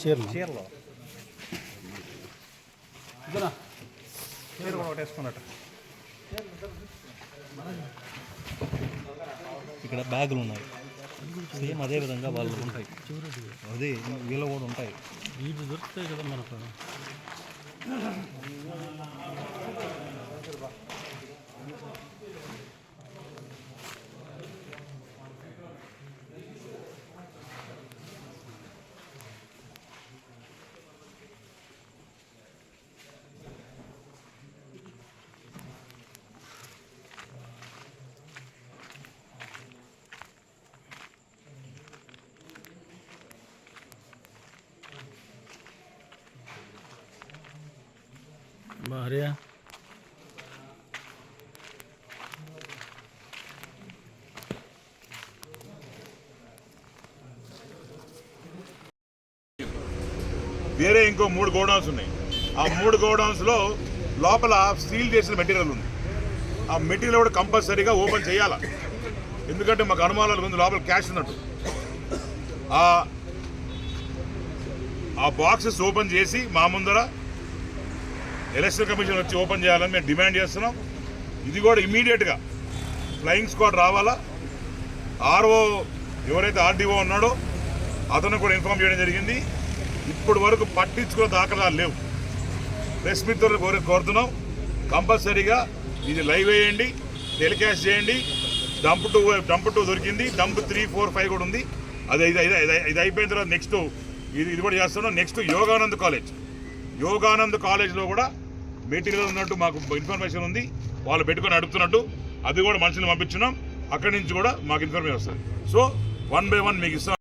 చీరలు. చీరలో. చీర కూడా ఒకటి వేసుకున్నట్టు. ఇక్కడ బ్యాగులు ఉన్నాయి. సేమ్ అదే విధంగా వాళ్ళు ఉంటాయి. అదే వీళ్ళు కూడా ఉంటాయి. వీటి దొరుకుతాయి కదా మనకు. భార్య వేరే ఇంకో మూడు గోడౌన్స్ ఉన్నాయి. ఆ మూడు గోడౌన్స్లో లోపల సీల్ చేసిన మెటీరియల్ ఉంది. ఆ మెటీరియల్ కూడా కంపల్సరీగా ఓపెన్ చేయాలి? ఎందుకంటే మాకు అనుమానాలు ఉంది లోపల క్యాష్ ఉన్నట్టు. ఆ ఆ బాక్సెస్ ఓపెన్ చేసి మా ముందర ఎలక్షన్ కమిషన్ వచ్చి ఓపెన్ చేయాలని మేము డిమాండ్ చేస్తున్నాం. ఇది కూడా ఇమీడియట్గా ఫ్లయింగ్ స్క్వాడ్ రావాలా? ఆర్ఓ ఎవరైతే ఆర్డీఓ ఉన్నాడో అతను కూడా ఇన్ఫామ్ చేయడం జరిగింది. ఇప్పటి వరకు పట్టించుకున్న దాఖలాలు లేవు. ప్రెస్ మిత్రులు కోరి కోరుతున్నాం. కంపల్సరీగా ఇది లైవ్ వేయండి టెలికాస్ట్ చేయండి. డంప్ టూ డంప్ టూ దొరికింది. డంప్ త్రీ ఫోర్ ఫైవ్ కూడా ఉంది. అది ఇది ఇది- ఇది అయిపోయిన తర్వాత నెక్స్ట్ ఇది ఇది కూడా చేస్తున్నాం. Next Yoganand college. యోగానంద్ కాలేజ్లో కూడా మెటీరియల్ ఉన్నట్టు మాకు ఇన్ఫర్మేషన్ ఉంది. వాళ్ళు పెట్టుకొని అడుగుతున్నట్టు అది కూడా మనుషులు పంపించున్నాం. అక్కడి నుంచి కూడా మాకు ఇన్ఫర్మేషన్ వస్తుంది. సో వన్ బై వన్ మీకు ఇస్తాం.